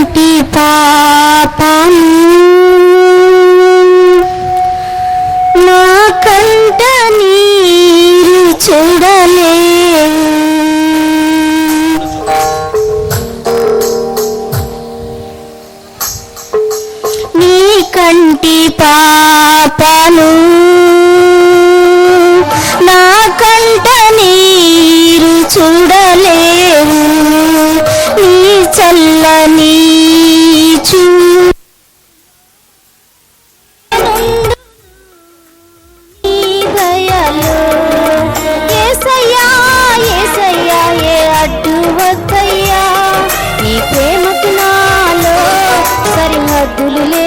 కంటి పాపం. నా కంట నీరు చూడలే. నీ కంటి పాపను సరిహద్దులు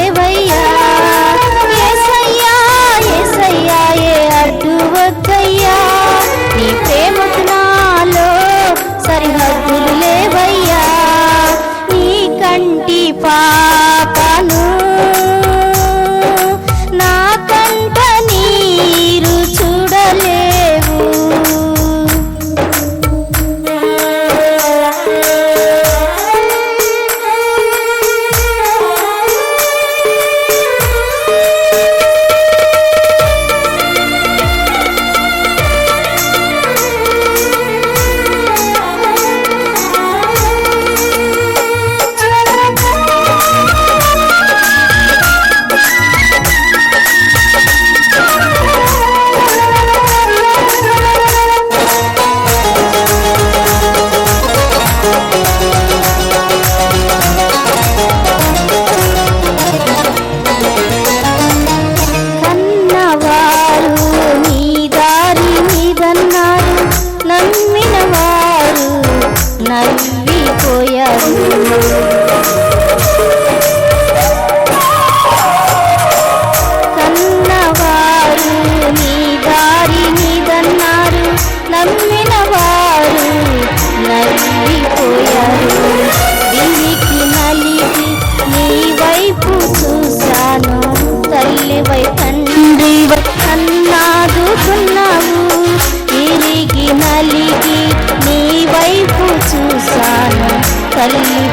వెళ్ళిపోయారు ಕಲಿಯುವ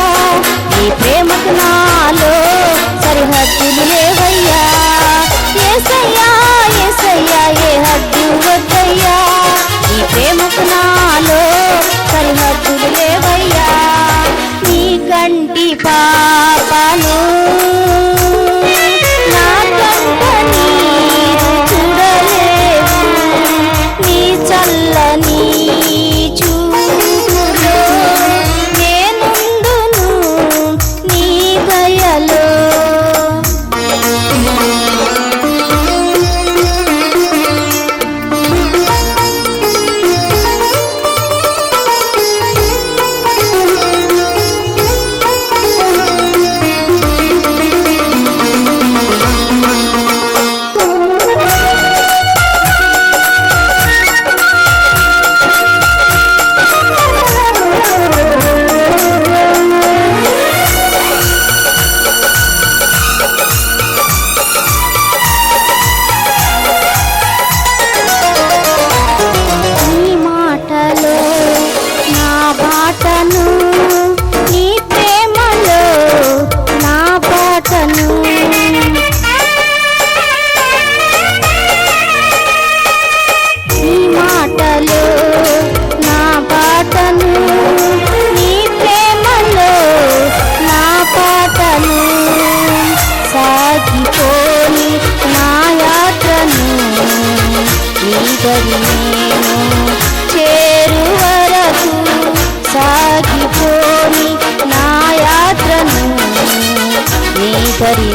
హద్దులు లేవయ్యా. ఏసయ్యా ఏసయ్యా ఏ హద్దు వద్దయ్యా. ఈ ప్రేమకు నాలో సరిహద్దులు లేవయ్యా. దరి నేను చేరు వరకు సాగిపోని నా యాత్రను నీ దరి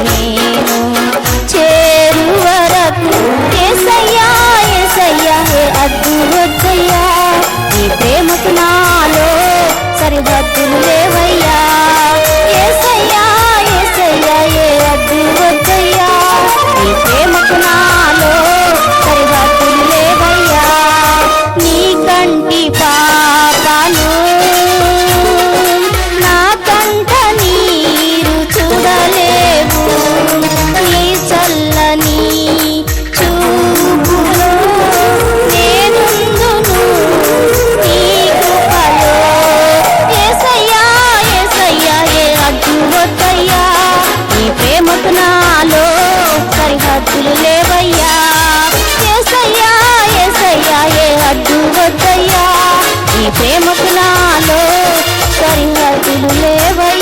నాలో సరిహద్దులు లేవయ్యా. ఏసయ్యా ఏసయ్యా ఏ హద్దు వద్దయ్యా. ఈ ప్రేమకు నాలో సరిహద్దులు లేవయ్యా.